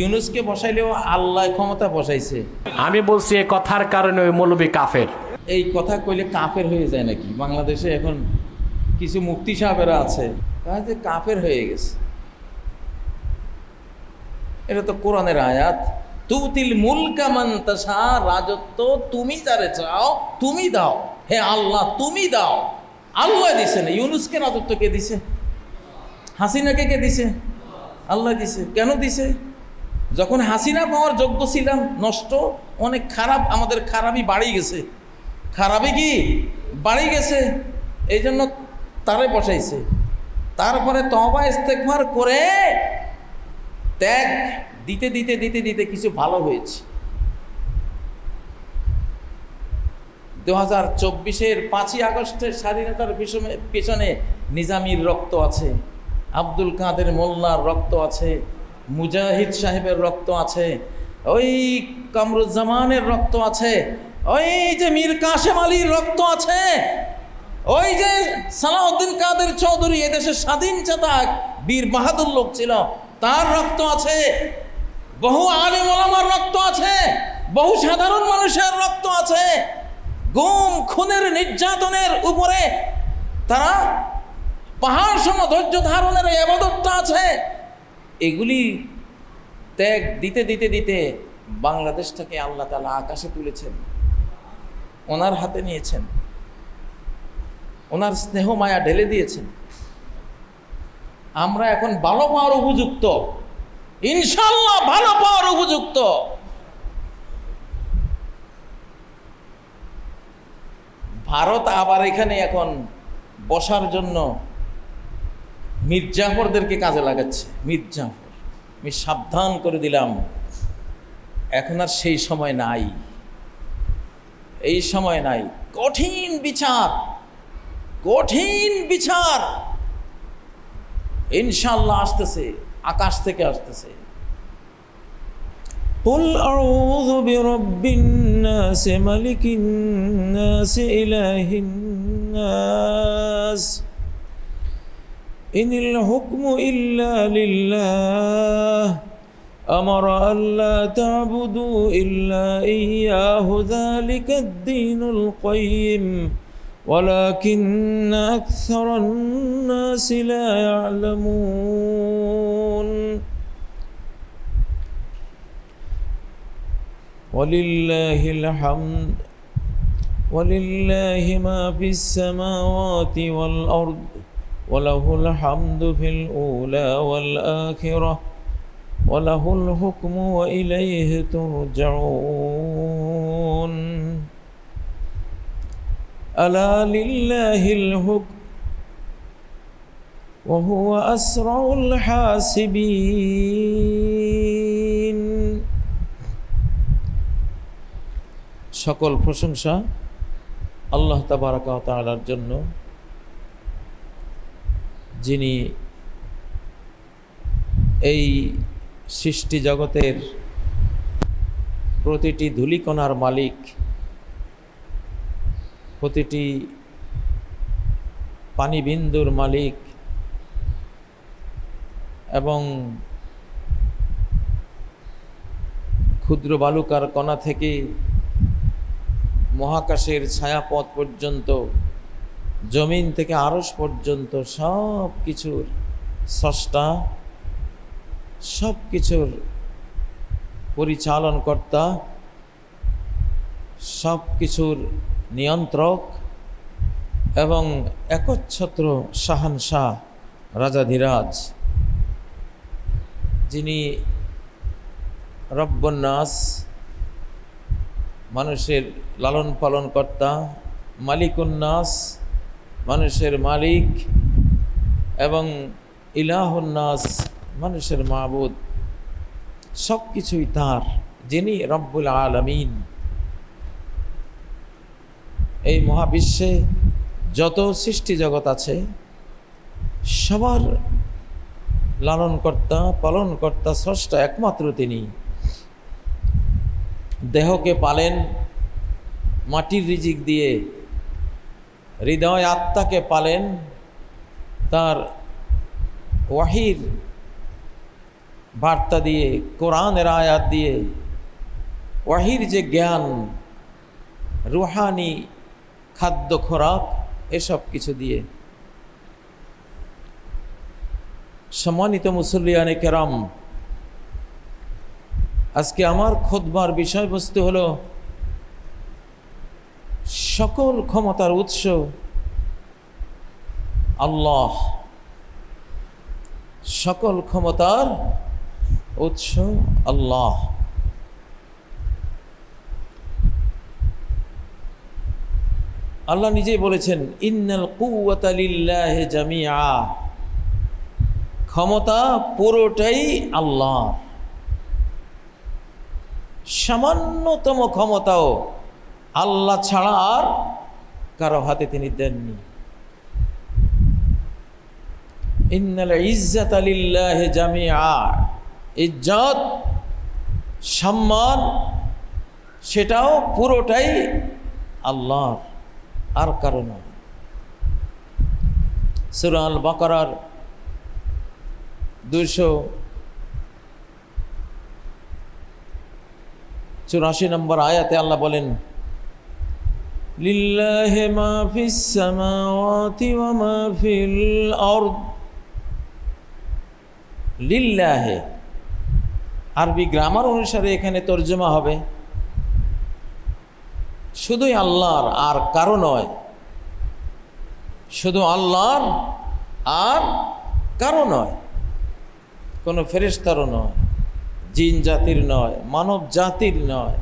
ইউনুসকে বসাইলেও আল্লাহ ক্ষমতা বসাইছে। আমি বলছি এই কথার কারণে ওই মৌলবী কাফের। এই কথা কইলে কাফের হয়ে যায় নাকি? বাংলাদেশে এখন কিছু মুক্তি সাহেবেরা আছে তারা যে কাফের হয়ে গেছে। এটা তো কোরআনের আয়াত। তুতিল মুলকা মান তাশা রাজত্ব তুমি যারে চাও তুমি দাও। হে আল্লাহ তুমি দাও। আল্লাহ দিছে না ইউনুসকে রাজত্ব কে দিছে? হাসিনাকে কে দিছে? আল্লাহ দিছে। কেন দিছে? যখন হাসিনা পাওয়ার যোগ্য ছিলাম, নষ্ট, অনেক খারাপ, আমাদের খারাপই বাড়ি গেছে। খারাপই কি? বাড়ি গেছে। এই জন্য তারে বসাইছে। তারপরে তবা ইস্তেকবার করে ত্যাগ, দিতে দিতে দিতে দিতে কিছু ভালো হয়েছে। দু হাজার চব্বিশের পাঁচই আগস্টের স্বাধীনতার পিছনে পেছনে নিজামির রক্ত আছে, আব্দুল কাদের মোল্লার রক্ত আছে। মুজাহিদ সাহেবের রক্ত আছে, ওই কামরুজ্জামানের রক্ত আছে, ওই যে মীর কাশেম আলীর রক্ত আছে, ওই যে সালাউদ্দিন কাদের চৌধুরী এদেশের স্বাধীন চেতাক, বীর বাহাদুর লোক ছিল, তার রক্ত আছে, বহু আলিম ওলামার রক্ত আছে, বহু সাধারণ মানুষের রক্ত আছে, গুম, খুনের, নির্যাতনের উপরে তারা পাহাড় সম ধৈর্য ধারণের এই আবাদতটা আছে। এগুলি ত্যাগ দিতে দিতে দিতে বাংলাদেশটাকে আল্লাহ তালা আকাশে তুলেছেন, ওনার হাতে নিয়েছেন, ওনার স্নেহ মায়া ঢেলে দিয়েছেন। আমরা এখন ভালো পাওয়ার উপযুক্ত ইনশাল্লাহ ভালো পাওয়ার উপযুক্ত। ভারত আবার এখানে এখন বসার জন্য মির্জাফরদেরকে কাজে লাগাচ্ছে মির্জাফর আমি সাবধান করে দিলাম এখন আর সেই সময় নাই এই সময় নাই কঠিন বিচার কঠিন বিচার ইনশাল্লাহ আসতেছে আকাশ থেকে আসতেছে قل أعوذ برب الناس ملك الناس إله الناس إن الحكم إلا لله. أمر ألا تعبدوا إلا إياه ذلك الدين القيم. ولكن أكثر الناس لا يعلمون. ولله الحمد ولله ما في السماوات والأرض. وله الحمد في الأولى والآخرة وله الحكم وإليه ترجعون ألا لله الحكم وهو أسرع الحاسبين সকল প্রশংসা আল্লাহ তাবারাকা তাআলার জন্য যিনি এই সৃষ্টি জগতের প্রতিটি ধূলিকণার মালিক, প্রতিটি পানিবিন্দুর মালিক এবং ক্ষুদ্র বালুকার কণা থেকে মহাকাশের ছায়াপথ পর্যন্ত জমিন থেকে আরস পর্যন্ত সব কিছুর স্রষ্টা, সব কিছুর পরিচালনকর্তা, সব কিছুর নিয়ন্ত্রক এবং একচ্ছত্র শাহানশাহ রাজাধিরাজ, যিনি রব্বন্যাস মানুষের লালন পালন কর্তা মালিকুন্নাস মানুষের মালিক এবং ইলাহুন্নাস মানুষের মাবুদ সব কিছুই তার, যিনি রব্বুল আলমিন। এই মহাবিশ্বে যত সৃষ্টি জগৎ আছে, সবার লালনকর্তা, পালনকর্তা, স্রষ্টা একমাত্র তিনি। দেহকে পালেন, মাটির রিজিক দিয়ে হৃদয় আত্মাকে পালেন, তার ওয়াহির বার্তা দিয়ে, কোরআনের আয়াত দিয়ে, ওয়াহির যে জ্ঞান, রুহানি, খাদ্য খোরাক, এসব কিছু দিয়ে। সম্মানিত মুসল্লিয়ানে কেরাম, আজকে আমার খোদবার বিষয়বস্তু হলো সকল ক্ষমতার উৎস আল্লাহ। সকল ক্ষমতার উৎস আল্লাহ। আল্লাহ নিজেই বলেছেন, ইন্নাল কুওয়াতা লিল্লাহি জামিআ। ক্ষমতা পুরোটাই আল্লাহ সামান্যতম ক্ষমতাও আল্লাহ ছাড়া আর কারও হাতে তিনি দেননি। ইন্নাল ইজ্জাত আলিল্লাহ জামিআ। ইজ্জত, সম্মান, সেটাও পুরোটাই আল্লাহর, আর কারও নয়। সুরা আল বাকারার দুশো চুরাশি নম্বর আয়াতে আল্লাহ বলেন মা ফিস সামাওয়াতি ওয়া মা ফিল আরদ। লিল্লাহে। আরবি গ্রামার অনুসারে এখানে তর্জমা হবে। শুধুই আল্লাহর আর কারও নয়, শুধু আল্লাহর আর কারও নয়, কোনো ফেরেস্তারও নয়, জিন জাতির নয়, মানব জাতির নয়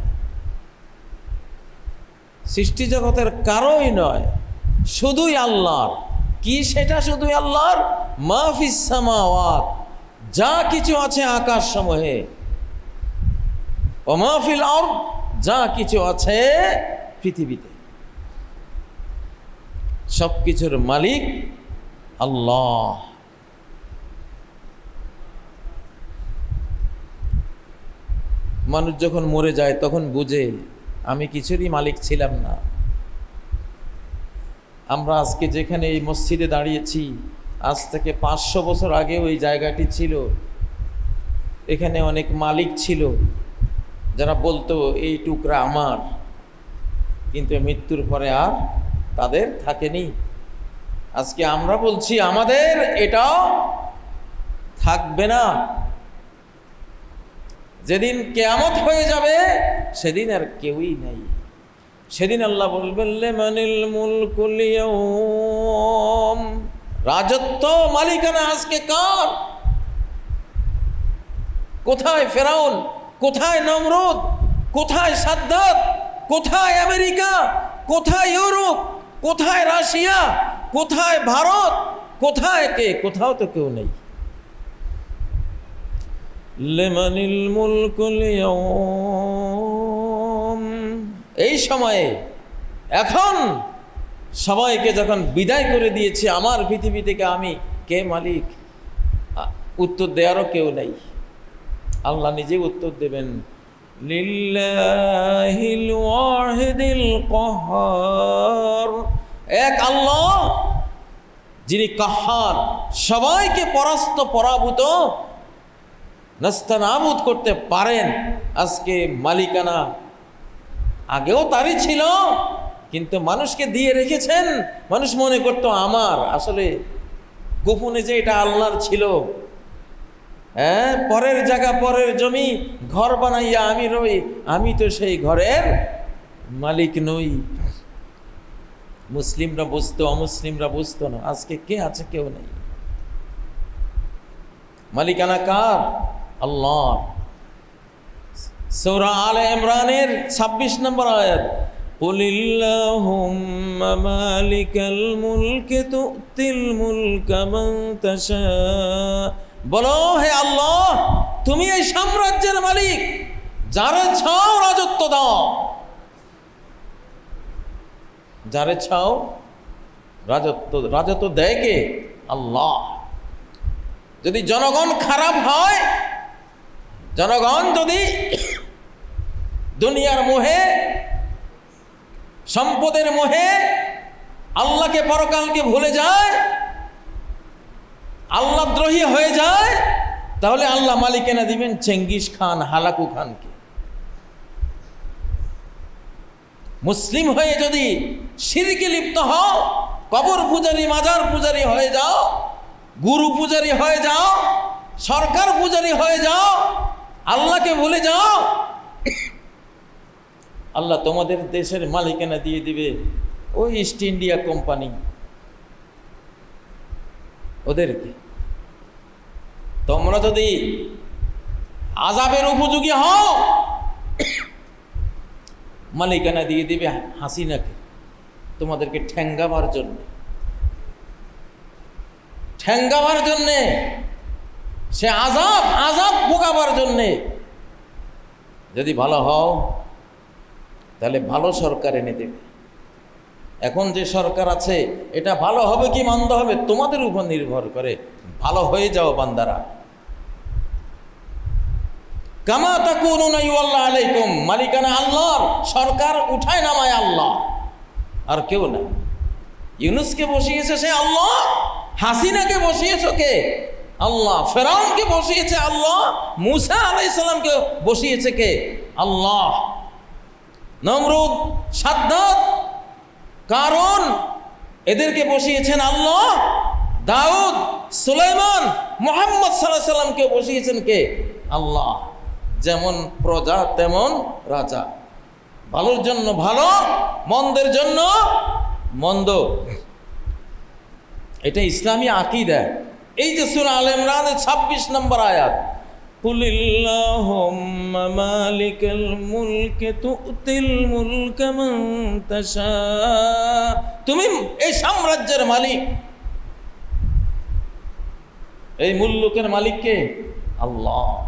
সৃষ্টি জগতের কারোই নয়, শুধুই আল্লাহর। কি সেটা শুধুই আল্লাহর? মাহফিস সামাওয়াত, যা কিছু আছে আকাশ সমূহে ও মাহফিল আর যা কিছু আছে পৃথিবীতে। সব কিছুর মালিক আল্লাহ। মানুষ যখন মরে যায়, তখন বুঝে আমি কিছুরই মালিক ছিলাম না। আমরা আজকে যেখানে এই মসজিদে দাঁড়িয়েছি, আজ থেকে পাঁচশো বছর আগে ওই জায়গাটি ছিল। এখানে অনেক মালিক ছিল, যারা বলতো, এই টুকরা আমার। কিন্তু মৃত্যুর পরে আর তাদের থাকেনি। আজকে আমরা বলছি, আমাদের এটাও থাকবে না। যেদিন কেয়ামত হয়ে যাবে, সেদিন আর কেউই নেই। সেদিন আল্লাহ বলবেন, লেমানিল মুলকুল রাজত্ব মালিকানা আজকে কার? কোথায় ফেরাউন? কোথায় নমরুদ? কোথায় সাদ্দাত? কোথায় আমেরিকা? কোথায় ইউরোপ? কোথায় রাশিয়া? কোথায় ভারত? কোথায় কে? কোথাও তো কেউ নেই। লেমানিল মুলকুল ইয়াউম। এই সময়ে, এখন সবাইকে যখন বিদায় করে দিয়েছে, আমার পৃথিবী থেকে আমি কে মালিক? উত্তর দেওয়ারও কেউ নেই। আল্লাহ নিজে উত্তর দেবেন। এক আল্লাহ যিনি কাহার। সবাইকে পরাস্ত, পরাভূত নাস্তানাবুদ করতে পারেন। আজকে মালিকানা আগেও তারই ছিল, কিন্তু মানুষকে দিয়ে রেখেছেন। মানুষ মনে করতো আমার, আসলে গোপনে যে এটা আল্লাহর ছিল। হ্যাঁ পরের জায়গা, পরের জমি, ঘর বানাইয়া আমি রই, আমি তো সেই ঘরের মালিক নই। মুসলিমরা বুঝতো, অমুসলিমরা বুঝতো না, আজকে কে আছে, কেউ নেই। মালিকানা কার? আল্লাহ সৌরা আল ইমরানের ছাব্বিশ নম্বর আয়াত قل اللهم مالك الملك تؤتي الملك من تشاء বলো হে আল্লাহ তুমি এই সাম্রাজ্যের মালিক যারে ছাও রাজত্ব দাও যারে ছাও রাজত্ব রাজত্ব দেয় কে আল্লাহ যদি জনগণ খারাপ হয় জনগণ যদি দুনিয়ার মোহে, সম্পদের মোহে আল্লাহকে পরকালকে ভুলে যায়, আল্লাহদ্রোহী হয়ে যায়, তাহলে আল্লাহ মালিকানা দিবেন চেঙ্গিস খান, হালাকু খানকে। মুসলিম হয়ে যদি সিরকে লিপ্ত হও, কবর পূজারি, মাজার পূজারি হয়ে যাও, গুরু পূজারি হয়ে যাও, সরকার পূজারি হয়ে যাও আল্লাহকে ভুলে যাও। আল্লাহ তোমাদের দেশের মালিকানা দিয়ে দিবে। ওই ইস্ট ইন্ডিয়া কোম্পানি ওদেরকে। তোমরা যদি আজাবের উপযোগী হও, মালিকানা দিয়ে দিবে হাসিনাকে। তোমাদেরকে ঠ্যাঙ্গাবার জন্য। ঠ্যাঙ্গাবার জন্যে সে আজাব আজাব ভোগাবার জন্যে। যদি ভালো হও, তাহলে ভালো সরকার এনে দেবে। এখন যে সরকার আছে, এটা ভালো হবে কি মন্দ হবে, তোমাদের উপর নির্ভর করে। ভালো হয়ে যাও বান্দারা। কামা তাকুনুনা ইউআল্লাহ আলাইকুম, মালিকানা আল্লাহর, সরকার উঠায় নামায় আল্লাহ। আর কেউ না। ইউনুসকে বসিয়েছে সে আল্লাহ, হাসিনাকে বসিয়েছ কে? আল্লাহ, ফেরাউনকে বসিয়েছে আল্লাহ, মুসা আলাই আলাইসাল্লামকে বসিয়েছে কে? আল্লাহ। নমরুদ, সাদ্দাত কারণ এদেরকে বসিয়েছেন আল্লাহ। দাউদ, সুলাইমান, মোহাম্মদ সাল্লাহ সাল্লামকে বসিয়েছেন কে? আল্লাহ। যেমন প্রজা, তেমন রাজা। ভালোর জন্য ভালো, মন্দের জন্য মন্দ। এটা ইসলামী আকিদা। এই যে সুরা আল ইমরানের ছাব্বিশ নম্বর আয়াত قل اللهم مالك الملك تؤتي الملك من تشاء তুমি এই সাম্রাজ্যের মালিক এই মুল্লুকের মালিক কে আল্লাহ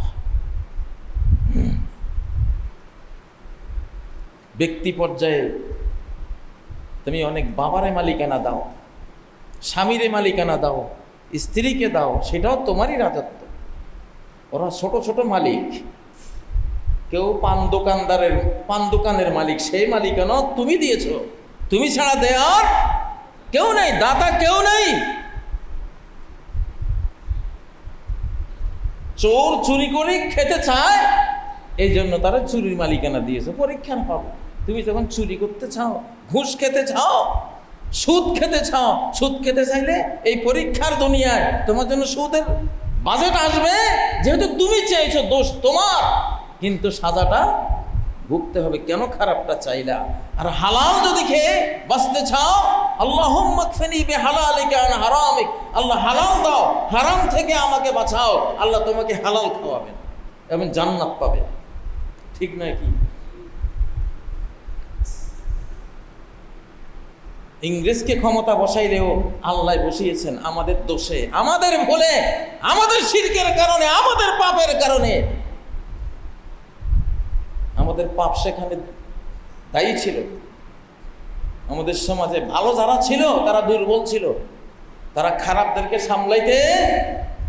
ব্যক্তি পর্যায়ে তুমি অনেক বাবারে মালিকানা দাও স্বামীরে মালিকানা দাও স্ত্রীকে দাও, সেটাও তোমারই রাজত্ব। ওরা ছোট ছোট মালিক। কেউ পান দোকানদারের, পান দোকানের মালিক, সেই মালিকানা তুমি দিয়েছ। তুমি ছাড়া দেয়ার কেউ নেই, দাতা কেউ নেই। চোর চুরি করে খেতে চায় এই জন্য তারা চুরির মালিকানা দিয়েছে পরীক্ষা পাবো তুমি যখন চুরি করতে চাও, ঘুষ খেতে চাও সুদ খেতে চাও, সুদ খেতে চাইলে এই পরীক্ষার দুনিয়ায় তোমার জন্য সুদের বাজেট আসবে। যেহেতু তুমি চাইছো দোষ তোমার, কিন্তু সাজাটা ভুগতে হবে। কেন খারাপটা চাইলা? আর হালাল যদি খেয়ে বাঁচতে চাও আল্লাহ হারামিক। আল্লাহ হালাল দাও, হারাম থেকে আমাকে বাঁচাও। আল্লাহ তোমাকে হালাল খাওয়াবেন এবং জান্নাত পাবে ঠিক নয় কি? ইংরেজকে ক্ষমতা বসাইলেও আল্লাহ বসিয়েছেন আমাদের দোষে, আমাদের ভুলে, আমাদের শিরকের কারণে, আমাদের পাপের কারণে। আমাদের পাপ সেখানে দায়ী ছিল। আমাদের সমাজে ভালো যারা ছিল, তারা দুর্বল ছিল। তারা খারাপদেরকে সামলাইতে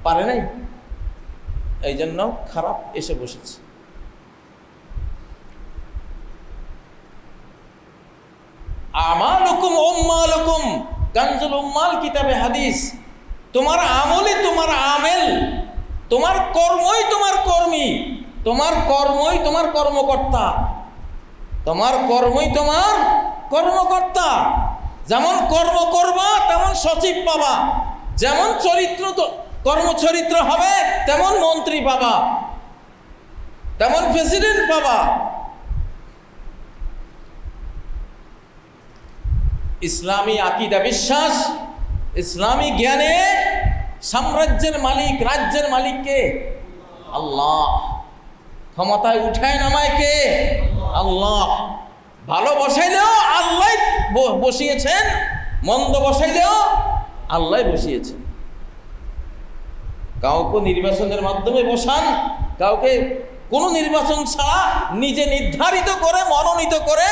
পারে নাই। এই জন্য খারাপ এসে বসেছে। আমাল হুকুম ওম্মাল হুকুম কানজুল উম্মাল কিতাবে হাদিস। তোমার আমলই তোমার আমেল, তোমার কর্মই তোমার কর্মী, তোমার কর্মই তোমার কর্মকর্তা, তোমার কর্মই তোমার কর্মকর্তা। যেমন কর্ম করবা, তেমন সচিব পাবা। যেমন চরিত্র কর্মচরিত্র হবে, তেমন মন্ত্রী পাবা। তেমন প্রেসিডেন্ট পাবা। ইসলামী আকিদা বিশ্বাস, ইসলামী জ্ঞানে সাম্রাজ্যের মালিক, রাজ্যের মালিককে আল্লাহ। ক্ষমতায় উঠায় নামায় কে? আল্লাহ। ভালো বসাইলেও আল্লাহ বসিয়েছেন, মন্দ বসাইলেও আল্লাহ বসিয়েছেন। কাউকে নির্বাচনের মাধ্যমে বসান, কাউকে কোনো নির্বাচন ছাড়া নিজে নির্ধারিত করে, মনোনীত করে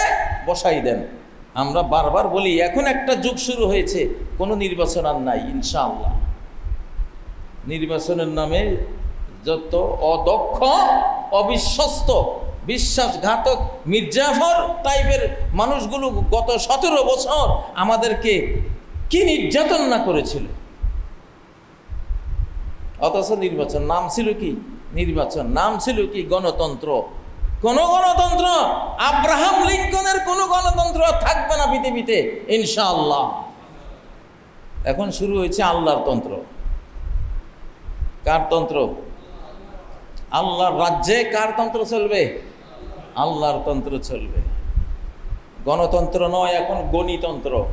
বসাই দেন। আমরা বারবার বলি, এখন একটা যুগ শুরু হয়েছে, কোনো নির্বাচন আর নাই, ইনশাআল্লাহ। নির্বাচনের নামে যত অদক্ষ, অবিশ্বস্ত, বিশ্বাসঘাতক, মির্জাফর টাইপের মানুষগুলো গত সতেরো বছর আমাদেরকে কি নির্যাতন না করেছিল? অথচ নির্বাচন নাম ছিল কি? নির্বাচন নাম ছিল কি? গণতন্ত্র। কোন গণতন্ত্র, আব্রাহাম লিঙ্কনের কোন গণতন্ত্র থাকবে না পৃথিবীতে, ইনশাআল্লাহ। এখন শুরু হয়েছে আল্লাহর তন্ত্র। কার তন্ত্র? আল্লাহর রাজ্যে কার তন্ত্র চলবে? আল্লাহর তন্ত্র চলবে। গণতন্ত্র নয়, এখন গণিতন্ত্র।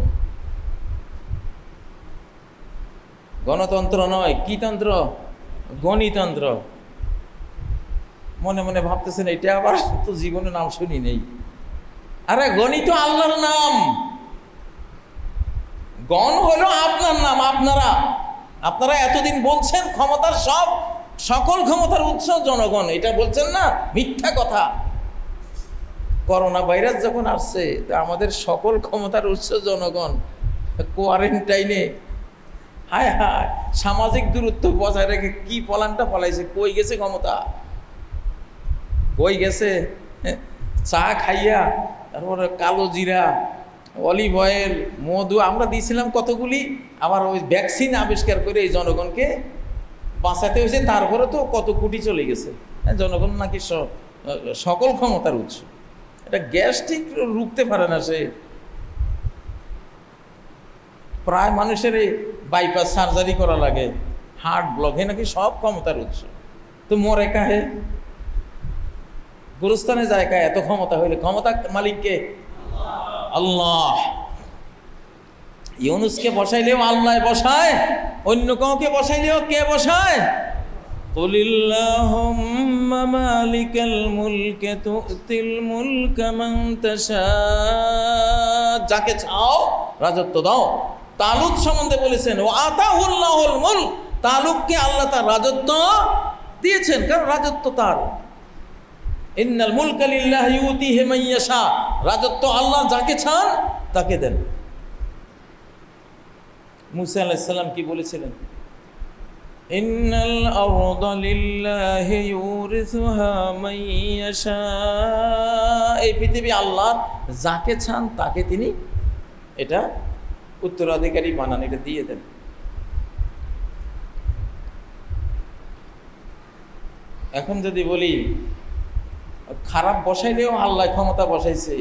গণতন্ত্র নয়, কি তন্ত্র? গণিতন্ত্র। মনে মনে ভাবতেছেন, এটা আবার তো জীবনে নাম শুনি নেই। আরে গণিত আল্লাহর নাম। গণ হলো আপনার নাম, আপনারা আপনারা এতদিন বলছেন ক্ষমতার সব, সকল ক্ষমতার উৎস জনগণ, এটা বলছেন না, মিথ্যা কথা। করোনা ভাইরাস যখন আসছে, তা আমাদের সকল ক্ষমতার উৎস জনগণ, কোয়ারেন্টাইনে, হায় হায়, সামাজিক দূরত্ব বজায় রেখে কি পলানটা পলাইছে, কই গেছে ক্ষমতা? কই গেছে? চা খাইয়া, তারপরে কালো জিরা, অলিভ অয়েল, মধু, আমরা দিয়েছিলাম কতগুলি, আবার ওই ভ্যাকসিন আবিষ্কার করে এই জনগণকে বাঁচাতে হয়েছে, তারপরে তো কত কোটি চলে গেছে। জনগণ নাকি সকল ক্ষমতার উৎস। এটা গ্যাস ঠিক রুখতে পারে না সে। প্রায় মানুষের এই বাইপাস সার্জারি করা লাগে, হার্ট ব্লকে নাকি সব ক্ষমতার উৎস। তো মরে কাহে? গুরুস্থানে যায় কায় এত ক্ষমতা হইলে ক্ষমতা মালিককে আল্লাহ ইউনুসকে বসাইলেও আল্লাহ বসায় অন্য কাউকে বসাইলেও কে বসায় قل اللهم مالك الملك تؤتي الملك من تشاء যাকে চাও রাজত্ব দাও তালুক সম্বন্ধে বলেছেন ও আতাহুল্লাহুল মুলক তালুককে আল্লাহ তার রাজত্ব দিয়েছেন কারণ রাজত্ব তার ইন্নাল মুলকা লিল্লাহি ইউতিহি মান রাজত্ব আল্লাহ যাকে চান, তাকে দেন। মুসা আলাইহিস সালাম কি বলেছিলেন? ইন্নাল আরদা লিল্লাহি ইউরিসুহা এই পৃথিবী আল্লাহ যাকে চান, তাকে তিনি এটা উত্তরাধিকারী বানান, এটা দিয়ে দেন। এখন যদি বলি খারাপ বসাইলেও আল্লাহ ক্ষমতা বসাইছে।